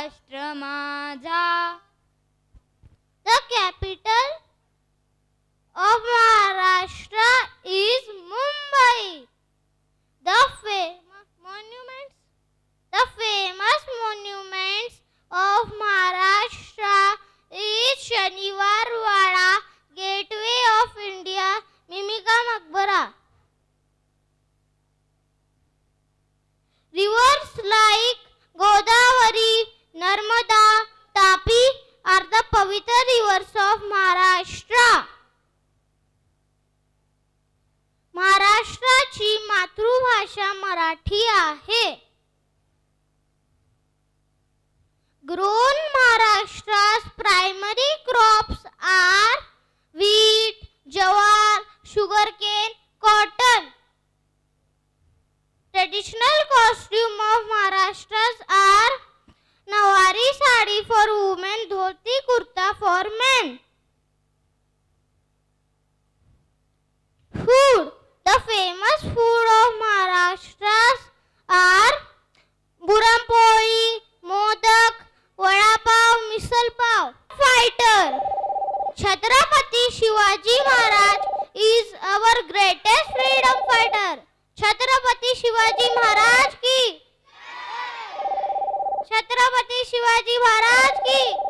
महाराष्ट्र माझा reverse of Maharashtra महाराष्ट्राची मातृभाषा मराठी आहे ग्रोन महाराष्ट्रास primary crops are wheat, jowar, sugar cane cotton traditional cost men. Food. The famous food of Maharashtra are Burampoi, modak, vadapav, misal pav. Fighter. Chhatrapati Shivaji Maharaj is our greatest freedom fighter. Chhatrapati Shivaji Maharaj ki. Chhatrapati Shivaji Maharaj ki.